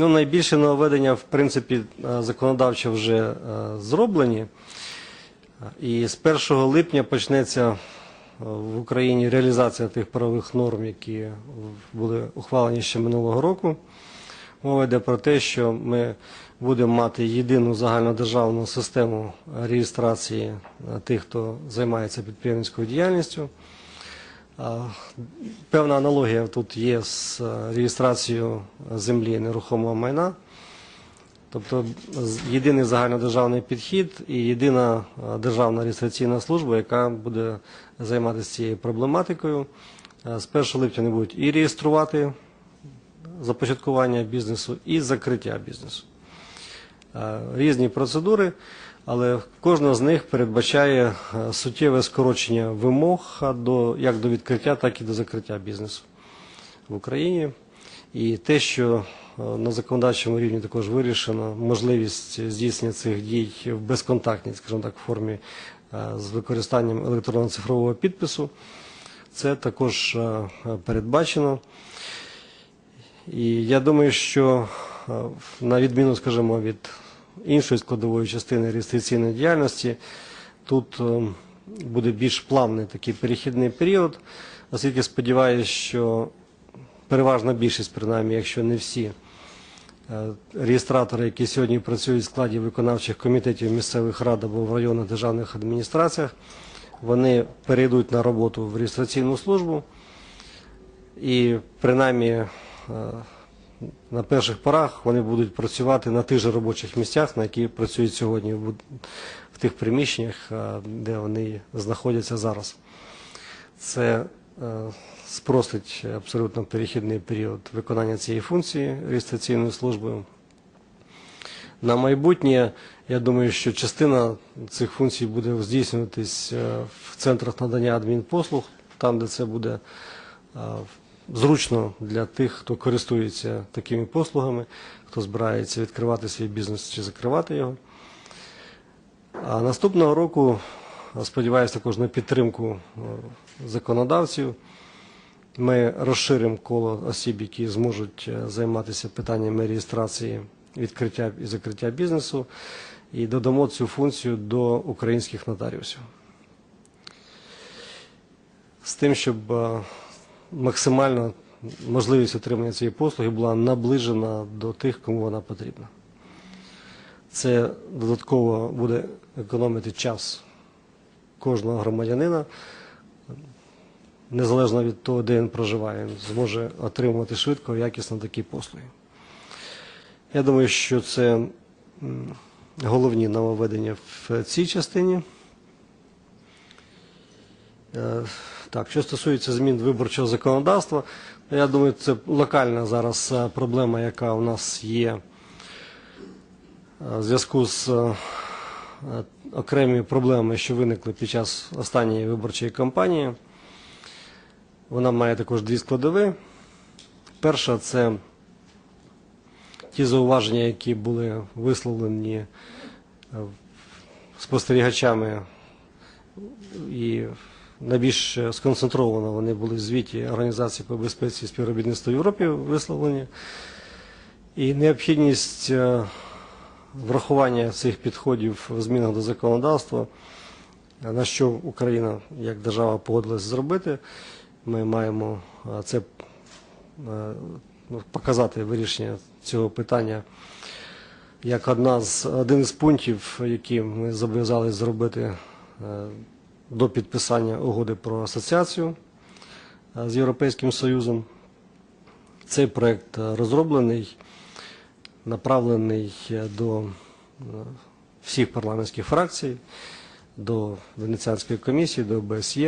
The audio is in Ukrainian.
Ну, найбільше нововведення, в принципі, е, законодавчо вже е, зроблені. І з 1 липня почнеться е, в Україні реалізація тих правових норм, які були ухвалені ще минулого року. Мова йде про те, що ми будемо мати єдину загальнодержавну систему реєстрації тих, хто займається підприємницькою діяльністю. Певна аналогія тут є з е, реєстрацією землі нерухомого майна. Тобто єдиний загальнодержавний підхід і єдина е, державна реєстраційна служба, яка буде займатися цією проблематикою. Е, З 1 липня не будуть і реєструвати започаткування бізнесу, і закриття бізнесу. Різні процедури, але кожна з них передбачає е, суттєве скорочення вимог як до відкриття, так і до закриття бізнесу в Україні. І те, що е, на законодавчому рівні також вирішено можливість здійснення цих дій в безконтактній, скажімо так, формі е, з використанням електронного цифрового підпису, це також передбачено. І я думаю, що на відміну, скажімо, від іншої складової частини реєстраційної діяльності, тут е, буде більш плавний такий перехідний період, оскільки сподіваюся, що переважна більшість, принаймні, якщо не всі, е, реєстратори, які сьогодні працюють в складі виконавчих комітетів місцевих рад або в районних державних адміністраціях, вони перейдуть на роботу в реєстраційну службу. І принаймні е, на перших порах вони будуть працювати на тих же робочих місцях, на які працюють сьогодні в тих приміщеннях, де вони знаходяться зараз. Це е, спростить абсолютно перехідний період виконання цієї функції реєстраційною службою. На майбутнє, я думаю, що частина цих функцій буде здійснюватись е, в центрах надання адмінпослуг, там, де це буде зручно для тих, хто користується такими послугами, хто збирається відкривати свій бізнес чи закривати його. А наступного року, сподіваюся, також на підтримку е, законодавців. Ми розширимо коло осіб, які зможуть е, займатися питаннями реєстрації, відкриття і закриття бізнесу, і додамо цю функцію до українських нотаріусів. З тим, щоб е, максимально можливість отримання цієї послуги була наближена до тих, кому вона потрібна. Це додатково буде економити час кожного громадянина, незалежно від того, де він проживає, він зможе отримувати швидко і якісно такі послуги. Я думаю, що це головні нововведення в цій частині. Так, що стосується змін виборчого законодавства, я думаю, це локальна зараз е, проблема, яка у нас є е, в зв'язку з е, окремими проблемами, що виникли під час останньої виборчої кампанії. Вона має також дві складові. Перша це ті зауваження, які були висловлені спостерігачами і найбільш сконцентровано вони були в звіті Організації по безпеці і співробітництву Європі висловлені. І необхідність е, врахування цих підходів в змінах до законодавства, е, на що Україна як держава погодилась зробити. Ми маємо е, це е, ну, показати вирішення цього питання як одна з, один з пунктів, які ми зобов'язались зробити е, до підписання угоди про асоціацію е, з Європейським Союзом. Цей проект е, розроблений, направлений е, до всіх парламентських фракцій, до Венеціанської комісії, до ОБСЄ.